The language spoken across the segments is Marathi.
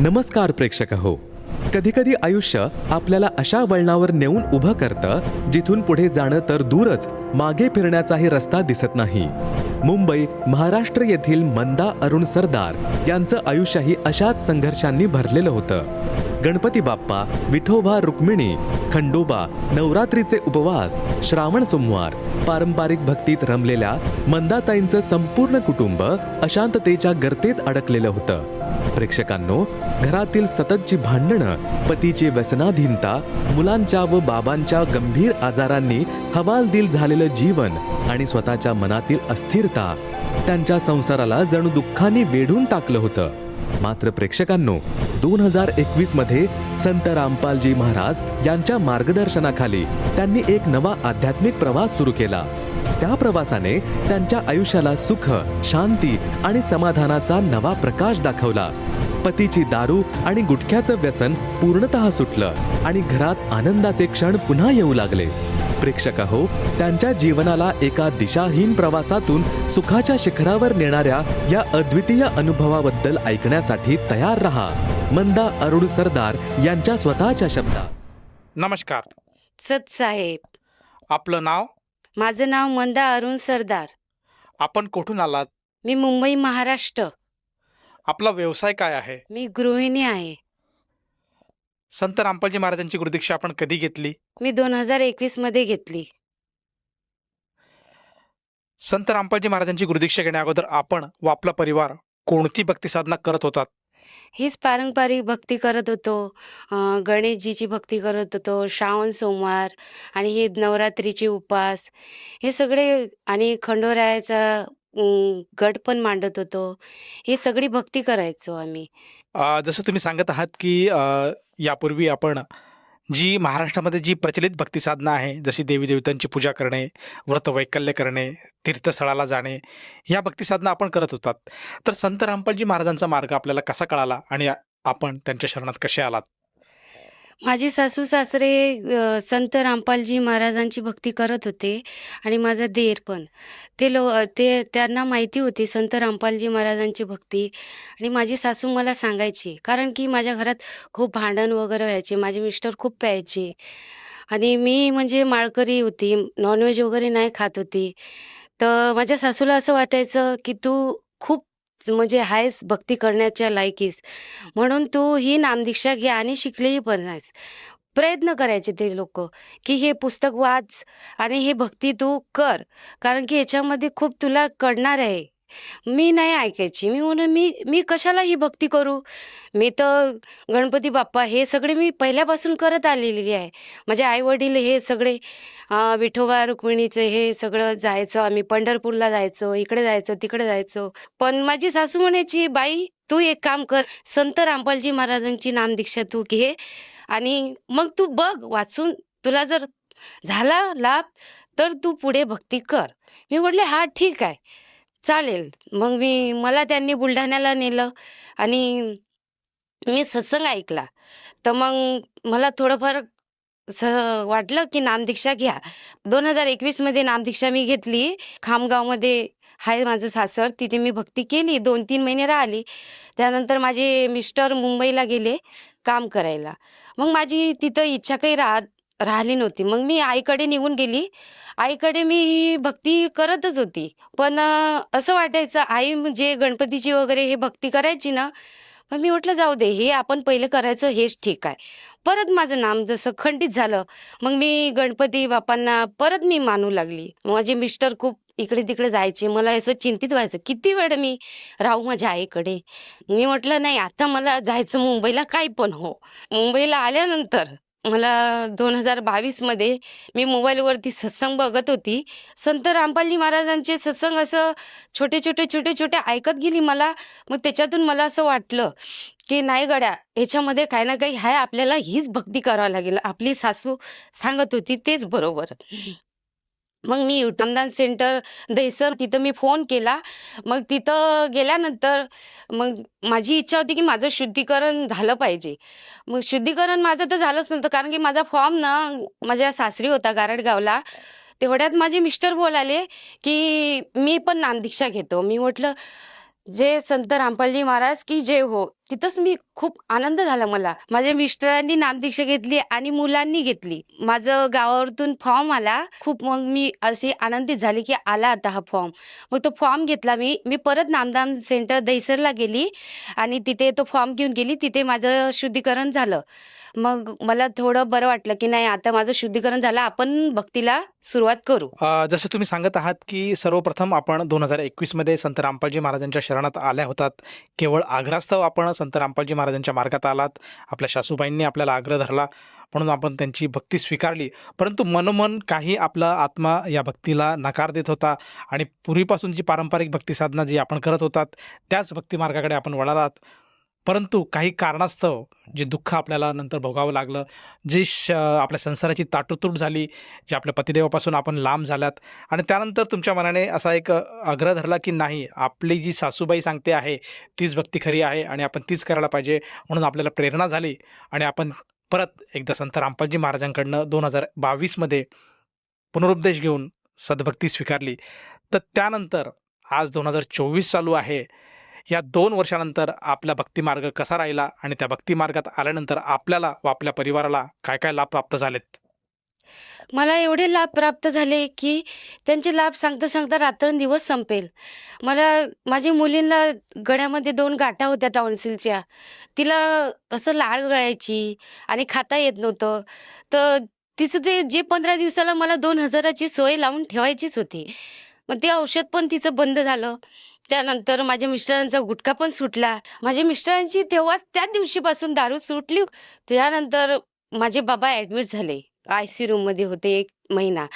नमस्कार प्रेक्षक हो. कधी कधी आयुष्य आपल्याला अशा वळणावर नेऊन उभं करतं जिथून पुढे जाणं तर दूरच मागे फिरण्याचाही रस्ता दिसत नाही. मुंबई महाराष्ट्र येथील मंदा अरुण सरदार यांचं आयुष्यही अशाच संघर्षांनी भरलेलं होतं. गणपती बाप्पा विठोबा रुक्मिणी खंडोबा नवरात्रीचे उपवास श्रावण सोमवार पारंपरिक भक्तीत रमलेल्या मंदाताईंचं संपूर्ण कुटुंब अशांततेच्या गर्तेत अडकलेलं होतं. प्रेक्षकांनो घरातील सततची भांडणं पतीची व्यसनाधीनता मुलांच्या व बाबांच्या गंभीर आजारांनी हवालदिल झालेलं जीवन आणि स्वतःच्या मनातील अस्थिरता त्यांच्या संसाराला जणू दुःखाने वेढून टाकलं होतं. मात्र प्रेक्षकांनो दोन हजार एकवीसमध्ये संत रामपालजी महाराज यांच्या मार्गदर्शनाखाली त्यांनी एक नवा आध्यात्मिक प्रवास सुरू केला. त्या प्रवासाने त्यांच्या आयुष्याला सुख शांती आणि समाधानाचा नवा प्रकाश दाखवला. पतीची दारू आणि गुटख्याचं व्यसन पूर्णतः सुटलं आणि घरात आनंदाचे क्षण पुन्हा येऊ लागले. प्रेक्षक हो त्यांच्या जीवनाला एका दिशाहीन प्रवासातून सुखाच्या शिखरावर नेणाऱ्या या अद्वितीय अनुभवाबद्दल ऐकण्यासाठी तयार रहा. मंदा अरुण सरदार यांच्या स्वतःच्या शब्दात. नमस्कार. सत साहेब. आपलं नाव? माझं नाव मंदा अरुण सरदार. आपण कुठून आलात? मी मुंबई महाराष्ट्र. आपला व्यवसाय काय आहे? मी गृहिणी आहे. संत रामपालजी महाराजांची गुरुदीक्षा आपण कधी घेतली? मी दोन हजार एकवीसमध्ये घेतली. संत रामपालजी महाराजांची गुरुदीक्षा घेण्या अगोदर आपण व आपला परिवार कोणती भक्ती साधना करत होतात? हीच पारंपरिक भक्ती करत होतो. अं, गणेशजीची भक्ती करत होतो श्रावण सोमवार आणि हे नवरात्रीचे उपास. हे सगळे आणि खंडोरायाचा अं, गट पण मांडत होतो. हे सगळी भक्ती करायचो आम्ही. अ, जसं तुम्ही सांगत आहात की अ, यापूर्वी आपण जी महाराष्ट्रामध्ये जी प्रचलित भक्ती साधना आहे जशी देवी देवतांची पूजा करणे व्रत वैकल्य करणे तीर्थस्थळाला जाणे या भक्ती साधना आपण करत होतात. तर संत रामपालजी महाराजांचा मार्ग आपल्याला कसा कळाला आणि आपण त्यांच्या शरणात कसे आलात? माझे सासू सासरे संत रामपालजी महाराजांची भक्ती करत होते आणि माझा देर पण. ते लो ते त्यांना माहिती होती संत रामपालजी महाराजांची भक्ती आणि माझी सासू मला सांगायची. कारण की माझ्या घरात खूप भांडण वगैरे व्हायचे माझे मिस्टर खूप प्यायचे आणि मी म्हणजे माळकरी होती नॉनव्हेज वगैरे नाही खात होती. तर माझ्या सासूला असं वाटायचं की तू खूप म्हणजे आहेस भक्ती करण्याच्या लायकीस. म्हणून तू ही नामदीक्षा घे आणि शिकलेली पण आहेस. प्रयत्न करायचे ते लोक की हे पुस्तक वाच आणि हे भक्ती तू कर. कारण की याच्यामध्ये खूप तुला कळणार आहे. मी नाही ऐकायची. मी म्हणून मी मी कशाला ही भक्ती करू? मी तर गणपती बाप्पा हे सगळे मी पहिल्यापासून करत आलेली आहे. माझे आईवडील हे सगळे विठोबा रुक्मिणीचे हे सगळं जायचं. आम्ही पंढरपूरला जायचो इकडे जायचो तिकडे जायचो. पण माझी सासू म्हणायची बाई तू एक काम कर. संत रामपालजी महाराजांची नामदीक्षा तू घे आणि मग तू बघ वाचून तुला जर झाला लाभ तर तू पुढे भक्ती कर. मी म्हटले हा ठीक आहे. चालेल. मग मी मला त्यांनी बुलढाण्याला नेलं आणि मी सत्संग ऐकला. तर मग मला थोडंफार स वाटलं की नामदीक्षा घ्या. दोन हजार एकवीसमध्ये नामदीक्षा मी घेतली. खामगावमध्ये आहे माझं सासर तिथे मी भक्ती केली. दोन तीन महिने राहिली. त्यानंतर माझे मिस्टर मुंबईला गेले काम करायला. मग माझी तिथं इच्छा काही राहत राहिली नव्हती. मग मी आईकडे निघून गेली. आईकडे मी भक्ती करतच होती. पण असं वाटायचं आई जे गणपतीची वगैरे हे भक्ती करायची ना मग मी म्हटलं जाऊ दे हे आपण पहिले करायचं हेच ठीक आहे. परत माझं नाम जसं खंडित झालं मग मी गणपती बापांना परत मी मानू लागली. माझे मिस्टर खूप इकडे तिकडे जायचे. मला असं चिंतित व्हायचं किती वेळ मी राहू माझ्या आईकडे? मी म्हटलं नाही आता मला जायचं मुंबईला काही पण हो. मुंबईला आल्यानंतर मला दोन हजार बावीसमध्ये मी मोबाईलवरती सत्संग बघत होती. संत रामपालजी महाराजांचे सत्संग असं छोटे छोटे छोटे छोटे ऐकत गेली मला. मग त्याच्यातून मला असं वाटलं की नाही गड्या ह्याच्यामध्ये काही ना काही आहे आपल्याला हीच भक्ती करावं लागेल. आपली सासू सांगत होती तेच बरोबर. मग मी रामदान सेंटर दहिसर तिथं मी फोन केला. मग तिथं गेल्यानंतर मग माझी इच्छा होती की माझं शुद्धीकरण झालं पाहिजे. मग शुद्धीकरण माझं तर झालंच नव्हतं कारण की माझा फॉर्म ना माझ्या सासरी होता गारडगावला. तेवढ्यात माझे मिस्टर बोलाले की मी पण नामदीक्षा घेतो. मी म्हटलं जे संत रामपालजी महाराज की जे हो. तिथंच मी खूप आनंद झाला मला. माझ्या मिस्टरांनी नामदीक्षा घेतली आणि मुलांनी घेतली. माझं गावावरतून फॉर्म आला. खूप मग मी अशी आनंदित झाली की आला आता हा फॉर्म मग तो फॉर्म घेतला मी. मी परत नामदाम सेंटर दहिसरला गेली आणि तिथे तो फॉर्म घेऊन गेली. तिथे माझं शुद्धीकरण झालं. मग मला थोडं बरं वाटलं की नाही आता माझं शुद्धीकरण झालं. आपण भक्तीला सुरुवात करू. जसं तुम्ही सांगत आहात की सर्वप्रथम आपण दोन हजार एकवीसमध्ये संत रामपालजी महाराजांच्या शरणात आल्या होतात. केवळ आग्रास्तव आपण संत रामपालजी महाराजांच्या मार्गात आलात. आपल्या सासूबाईंनी आपल्याला आग्रह धरला. म्हणून आपण त्यांची भक्ती स्वीकारली. परंतु मनोमन काही आपला आत्मा या भक्तीला नकार देत होता. आणि पूर्वीपासून जी पारंपरिक भक्ती साधना जी आपण करत होतात त्याच भक्तिमार्गाकडे आपण वळालात. परंतु काही कारणास्तव जे दुःख आपल्याला नंतर भोगावं लागलं जी श आपल्या संसाराची ताटूतूट झाली जे आपल्या पतिदेवापासून आपण लांब झाल्यात आणि त्यानंतर तुमच्या मनाने असा एक आग्रह धरला की नाही आपली जी सासूबाई सांगते आहे तीच भक्ती खरी आहे आणि आपण तीच करायला पाहिजे म्हणून आपल्याला प्रेरणा झाली आणि आपण परत एकदा संत रामपालजी महाराजांकडनं दोन हजार बावीसमध्ये पुनरुपदेश घेऊन सद्भक्ती स्वीकारली. तर त्यानंतर आज दोन हजार चोवीस चालू आहे. या दोन वर्षानंतर आपला भक्तिमार्ग कसा राहिला आणि त्या भक्तिमार्गात आल्यानंतर आपल्याला व आपल्या परिवाराला काय काय लाभ प्राप्त झालेत? मला एवढे लाभ प्राप्त झाले की त्यांचे लाभ सांगता सांगता रात्रंदिवस संपेल. मला माझ्या मुलींना गळ्यामध्ये दोन गाठा होत्या टॉन्सिलच्या. तिला असं लाळ गळायची आणि खाता येत नव्हतं. तर तिचं ते जे पंधरा दिवसाला मला दोन हजाराची सोय लावून ठेवायचीच होती. मग ते औषध पण तिचं बंद झालं. त्यानंतर माझ्या मिस्टरांचा गुटखा पण सुटला. माझ्या मिस्टरांची तेव्हा त्या दिवशीपासून दारू सुटली. त्यानंतर माझे बाबा ॲडमिट झाले. आय सी रूममध्ये होते. एक महिना.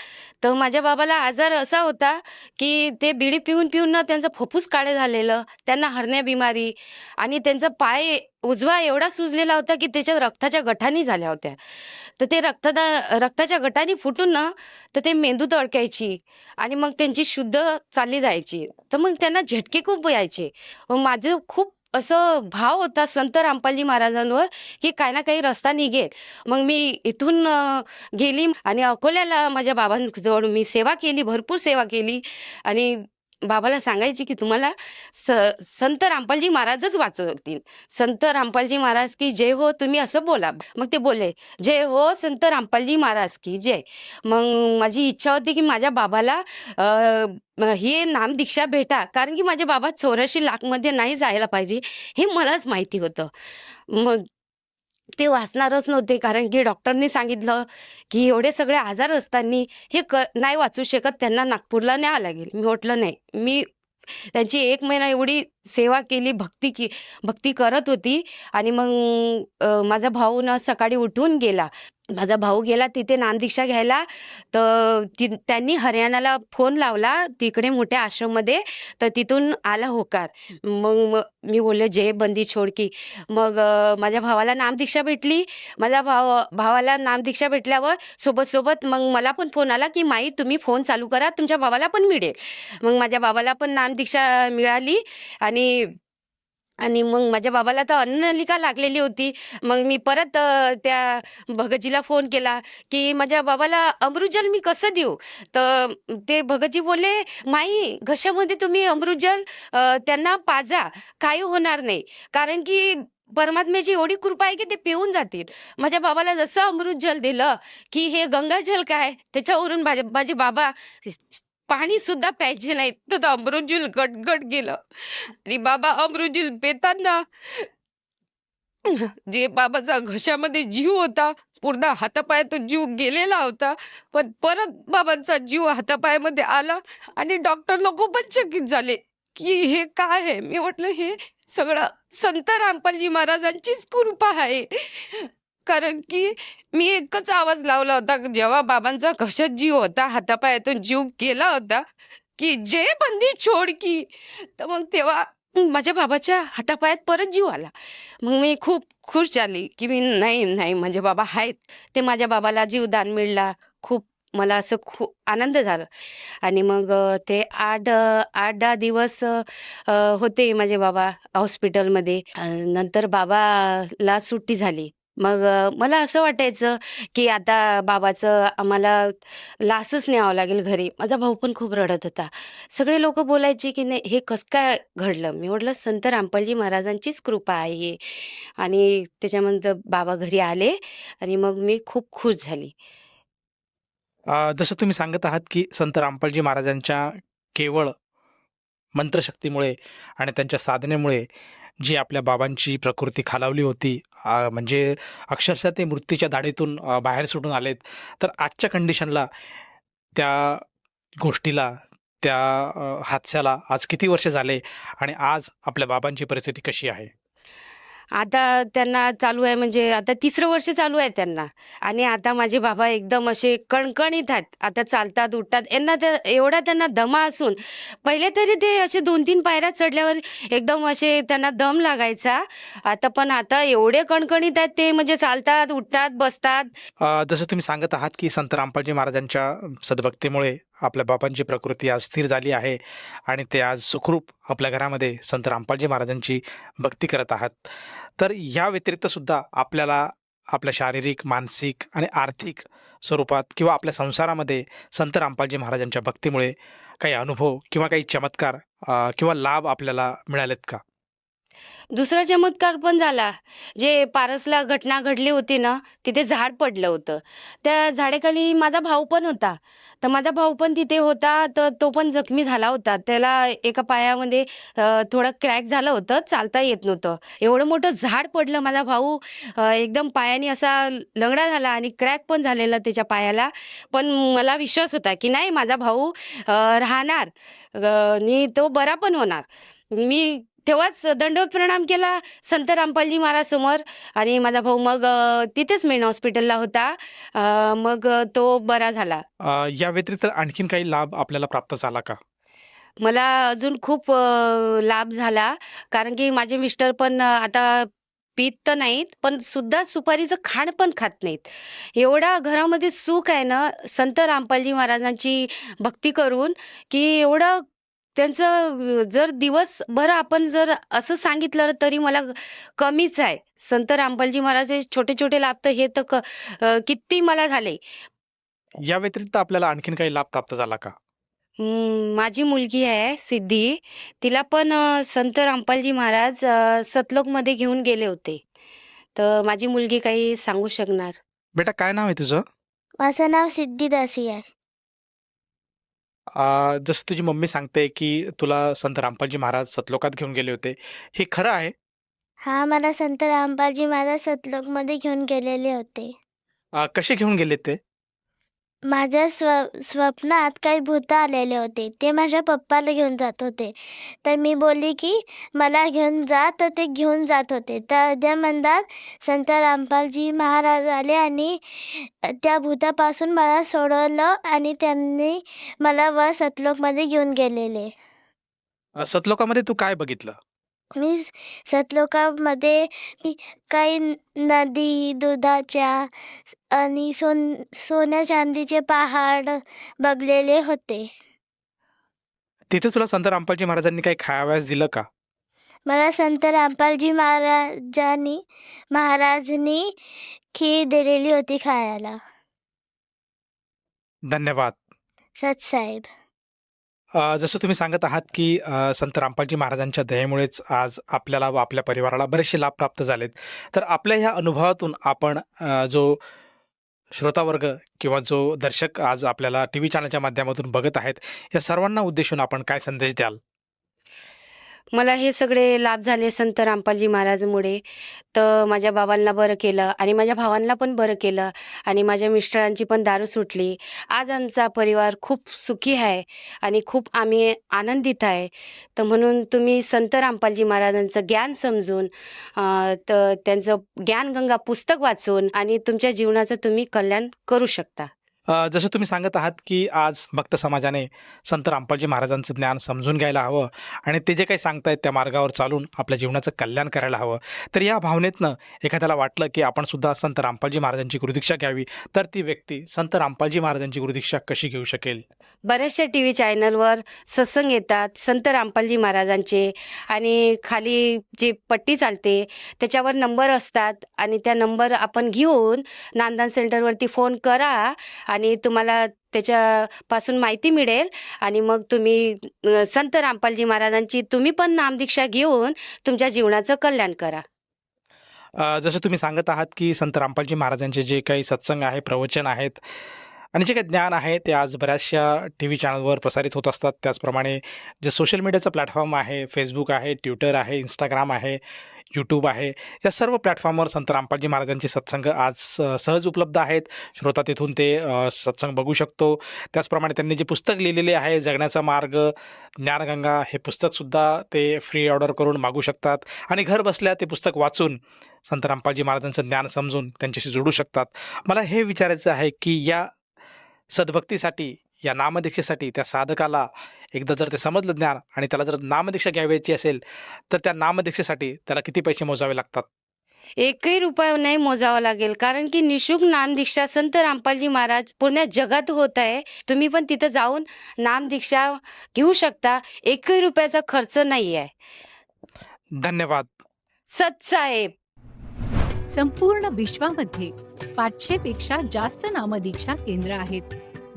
तर माझ्या बाबाला आजार असा होता की ते बिडी पिऊन पिऊन ना त्यांचं फुफ्फूस काळे झालेलं त्यांना हरण्या बिमारी आणि त्यांचा पाय उजवा एवढा सुजलेला होता की त्याच्यात रक्ताच्या गठानी झाल्या होत्या. तर ते रक्तदा रक्ताच्या गटानी फुटून ना तर ते मेंदू तडकायची आणि मग त्यांची शुद्ध चालली जायची. तर मग त्यांना झटके खूप यायचे. माझं खूप असं भाव होता संत रामपालजी महाराजांवर की काही ना काही रस्ता निघेल. मग मी इथून गेली आणि अकोल्याला माझ्या बाबांजवळ मी सेवा केली भरपूर सेवा केली. आणि बाबाला सांगायची की तुम्हाला स संत रामपालजी महाराजच वाचवतील. संत रामपालजी महाराज की जय हो तुम्ही असं बोला. मग ते बोलले जय हो संत रामपालजी महाराज की जय. मग माझी इच्छा होती की माझ्या बाबाला हे नाम दीक्षा नामदीक्षा भेटा कारण की माझे बाबा चौऱ्याऐंशी लाखमध्ये नाही जायला पाहिजे हे मलाच माहिती होतं. मग ते वाचणारच नव्हते कारण की डॉक्टरनी सांगितलं की एवढे सगळे आजार असताना हे क नाही वाचू शकत त्यांना नागपूरला न्यावं लागेल. मी म्हटलं नाही. मी त्यांची एक महिना एवढी सेवा केली भक्ती की भक्ती करत होती आणि मग माझा भाऊ ना सकाळी उठून गेला. माझा भाऊ गेला तिथे नामदीक्षा घ्यायला. तर ति त्यांनी हरियाणाला फोन लावला तिकडे मोठ्या आश्रममध्ये. तर तिथून आला होकार. मग मग मी बोलले जय बंदी छोडकी मग माझ्या भावाला नामदीक्षा भेटली. माझ्या भाव भावाला नामदीक्षा भेटल्यावर सोबत सोबत मग मला पण फोन आला की माई तुम्ही फोन चालू करा. तुमच्या भावाला पण मिळेल. मग माझ्या भावाला पण नामदीक्षा मिळाली. आणि आणि मग माझ्या बाबाला तर अन्नलिका लागलेली होती. मग मी परत त्या भगतजीला फोन केला की माझ्या बाबाला अमृतजल मी कसं देऊ? तर ते भगतजी बोलले माई घशामध्ये तुम्ही अमृतजल त्यांना पाजा. काही होणार नाही. कारण की परमात्म्याची एवढी कृपा आहे की ते पिऊन जातील. माझ्या बाबाला जसं अमृत जल दिलं की हे गंगाजल काय? त्याच्यावरून माझे माझे बाबा पाणी सुद्धा प्यायचे नाही तर ते गटगट गेलं. आणि बाबा अमृजुल पेताना जे बाबाचा घशामध्ये जीव होता पूर्ण हातापायातून जीव गेलेला होता पण परत बाबांचा जीव हातापायामध्ये आला आणि डॉक्टर लोक पण चकित झाले की हे काय आहे? मी म्हटलं हे सगळं संत रामपालजी महाराजांचीच कृपा आहे. कारण की मी एकच आवाज लावला होता जेव्हा बाबांचा कशात जीव होता हातापायातून जीव गेला होता की जे बंदी छोड की. तर मग तेव्हा माझ्या बाबाच्या हातापायात परत जीव आला. मग मी खूप खुश झाली की मी नाही नाही माझे बाबा आहेत. ते माझ्या बाबाला जीवदान मिळला. खूप मला असं खूप आनंद झाला. आणि मग ते आठ आठ दहा दिवस होते माझे बाबा हॉस्पिटलमध्ये. नंतर बाबाला सुट्टी झाली. मग अ, मला असं वाटायचं की आता बाबाचं आम्हाला लासच न्यावं लागेल घरी. माझा भाऊ पण खूप रडत होता. सगळे लोक बोलायचे की नाही हे कसं काय घडलं? मी म्हटलं संत रामपालजी महाराजांचीच कृपा आहे. आणि त्याच्यानंतर बाबा घरी आले आणि मग मी खूप खुश झाली. अ, जसं तुम्ही सांगत आहात की संत रामपालजी महाराजांच्या केवळ मंत्रशक्तीमुळे आणि त्यांच्या साधनेमुळे जी आपल्या बाबांची प्रकृती खालावली होती म्हणजे अक्षरशः ते मृत्यूच्या दाढीतून बाहेर सुटून आलेत. तर आजच्या कंडिशनला त्या गोष्टीला त्या हादस्याला आज किती वर्ष झाले आणि आज आपल्या बाबांची परिस्थिती कशी आहे? आता त्यांना चालू आहे म्हणजे आता तिसरं वर्ष चालू आहे त्यांना. आणि आता माझे बाबा एकदम असे कणकणीत आहेत. आता चालतात उठतात. यांना त्या एवढा त्यांना दमा असून पहिले तरी ते असे दोन तीन पायऱ्या चढल्यावर एकदम असे त्यांना दम लागायचा. आता पण आता एवढे कणकणीत आहेत ते म्हणजे चालतात उठतात बसतात. जसं तुम्ही सांगत आहात की संत रामपालजी महाराजांच्या सद्भक्तीमुळे आपल्या बाबांची प्रकृती आज स्थिर झाली आहे आणि ते आज सुखरूप आपल्या घरामध्ये संत रामपालजी महाराजांची भक्ती करत आहात. तर या व्यतिरिक्त सुद्धा आपल्याला आपल्या शारीरिक मानसिक आणि आर्थिक स्वरूपात किंवा आपल्या संसारामध्ये संत रामपालजी महाराजांच्या भक्तीमुळे काही अनुभव किंवा काही चमत्कार किंवा लाभ आपल्याला मिळालेत का? दुसरा चमत्कार पण झाला. जे पारसला घटना घडली होती ना तिथे झाड पडलं होतं. त्या झाडेखाली माझा भाऊ पण होता. तर माझा भाऊ पण तिथे होता तर तो पण जखमी झाला होता. त्याला एका पायामध्ये थोडं क्रॅक झालं होतं चालता येत नव्हतं. एवढं मोठं झाड पडलं माझा भाऊ. एकदम पायाने असा लंगडा झाला आणि क्रॅक पण झालेला त्याच्या पायाला. पण मला विश्वास होता की नाही माझा भाऊ राहणार. आणि तो बरा पण होणार. मी तेव्हाच दंडवत प्रणाम केला. संत रामपालजी महाराज समोर आणि माझा भाऊ मग तिथेच मेन हॉस्पिटलला होता. मग तो बरा झाला. या व्यतिरिक्त आणखीन काही लाभ आपल्याला प्राप्त झाला का? मला अजून खूप लाभ झाला. कारण की माझे मिस्टर पण आता पित तर नाहीत पण सुद्धा सुपारीचं खाण पण खात नाहीत. एवढा घरामध्ये सुख आहे ना संत रामपालजी महाराजांची भक्ती करून की एवढं त्यांचं जर दिवसभर आपण जर असं सांगितलं तरी मला कमीच आहे. संत रामपालजी महाराज हे छोटे छोटे लाभ तर हे तर क किती मला झाले. या व्यतिरिक्त आपल्याला आणखीन काही लाभ प्राप्त झाला का? हम्म, माझी मुलगी आहे सिद्धी. तिला पण अ, संत रामपालजी महाराज अ, सतलोकमध्ये घेऊन गेले होते. तर माझी मुलगी काही सांगू शकणार? बेटा काय नाव आहे तुझं? माझं नाव सिद्धिदासी आहे आ, जसं तुझी मम्मी सांगते की तुला संत रामपालजी महाराज सतलोकात घेऊन गेले होते. हे खरं आहे? हा मला संत रामपालजी महाराज सतलोकमध्ये घेऊन गेलेले होते. आ, कसे घेऊन गेले ते? माझ्या स्व स्वप्नात काही भूत आलेले होते. ते माझ्या पप्पाला घेऊन जात होते. तर मी बोलली की मला घेऊन जा. तर ते घेऊन जात होते. तर अद्या म्हणतात संत रामपालजी महाराज आले आणि त्या भूतापासून मला सोडवलं आणि त्यांनी मला व सतलोकमध्ये घेऊन गेलेले. सतलोकामध्ये तू काय बघितलं? मी सतलोकामध्ये मी काही नदी दुधाच्या आणि सोन सोन्या चांदीचे पहाड बघलेले होते. तिथे तुला संत रामपालजी महाराजांनी काही खायाव्यास दिलं का? मला संत रामपालजी महाराजांनी महाराजनी खीर दिलेली होती खायला. धन्यवाद. सतसाहेब जसं तुम्ही सांगत आहात की संत रामपालजी महाराजांच्या दयेमुळेच आज आपल्याला व आपल्या परिवाराला बरेचसे लाभ प्राप्त झालेत. तर आपल्या ह्या अनुभवातून आपण जो श्रोतावर्ग किंवा जो दर्शक आज आपल्याला टी व्ही चॅनलच्या माध्यमातून बघत आहेत या सर्वांना उद्देशून आपण काय संदेश द्याल? मला हे सगळे लाभ झाले संत रामपालजी महाराजमुळे. तर माझ्या बाबांना बरं केलं आणि माझ्या भावांना पण बरं केलं आणि माझ्या मिस्टरांची पण दारू सुटली. आज आमचा परिवार खूप सुखी आहे आणि खूप आम्ही आनंदित आहे. तर म्हणून तुम्ही संत रामपालजी महाराजांचं ज्ञान समजून तर त्यांचं ज्ञानगंगा पुस्तक वाचून आणि तुमच्या जीवनाचं तुम्ही कल्याण करू शकता. जसं तुम्ही सांगत आहात की आज भक्त समाजाने संत रामपालजी महाराजांचं ज्ञान समजून घ्यायला हवं आणि ते जे काही सांगतायत त्या मार्गावर चालून आपल्या जीवनाचं कल्याण करायला हवं. तर या भावनेतनं एखाद्याला वाटलं की आपण सुद्धा संत रामपालजी महाराजांची गुरुदीक्षा घ्यावी तर ती व्यक्ती संत रामपालजी महाराजांची गुरुदीक्षा कशी घेऊ शकेल? बऱ्याचशा टी व्ही चॅनलवर सत्संग येतात संत रामपालजी महाराजांचे आणि खाली जे पट्टी चालते त्याच्यावर नंबर असतात आणि त्या नंबर आपण घेऊन नांदन सेंटरवरती फोन करा आणि तुम्हाला त्याच्यापासून माहिती मिळेल. आणि मग तुम्ही संत रामपालजी महाराजांची तुम्ही पण नामदीक्षा घेऊन तुमच्या जीवनाचं कल्याण करा. जसं तुम्ही सांगत आहात की संत रामपालजी महाराजांचे जे काही सत्संग आहे प्रवचन आहेत आणि जे काही ज्ञान आहे ते आज बऱ्याचशा टी व्ही चॅनलवर प्रसारित होत असतात. त्याचप्रमाणे जे सोशल मीडियाचं प्लॅटफॉर्म आहे फेसबुक आहे ट्विटर आहे इंस्टाग्राम आहे यूट्यूब आहे. या सर्व प्लॅटफॉर्मवर संत रामपालजी महाराजांचे सत्संग आज सहज उपलब्ध आहेत. श्रोता तिथून ते सत्संग बघू शकतो. त्याचप्रमाणे त्यांनी जे पुस्तक लिहिलेले आहे जगण्याचा मार्ग ज्ञानगंगा हे पुस्तकसुद्धा ते फ्री ऑर्डर करून मागू शकतात. आणि घर बसल्या ते पुस्तक वाचून संत रामपालजी महाराजांचं ज्ञान समजून त्यांच्याशी जोडू शकतात. मला हे विचारायचं आहे की या सद्भक्तीसाठी या नामदीक्षेसाठी त्या साधकाला एकदा जर ते समजलं ज्ञान आणि त्याला जर नामदीक्षा घ्यावयाची असेल तर त्या नामदीक्षेसाठी त्याला किती पैसे मोजावे लागतात? एकही रुपया नाही मोजावा लागेल. कारण की निशुल्क नामदीक्षा संत रामपालजी महाराज पूर्ण जगात होत आहे. तुम्ही पण तिथं जाऊन नामदीक्षा घेऊ शकता. एकही रुपयाचा खर्च नाही आहे धन्यवाद सतसाहेब संपूर्ण विश्वामध्ये पाचशे पेक्षा जास्त नामदीक्षा केंद्र आहेत.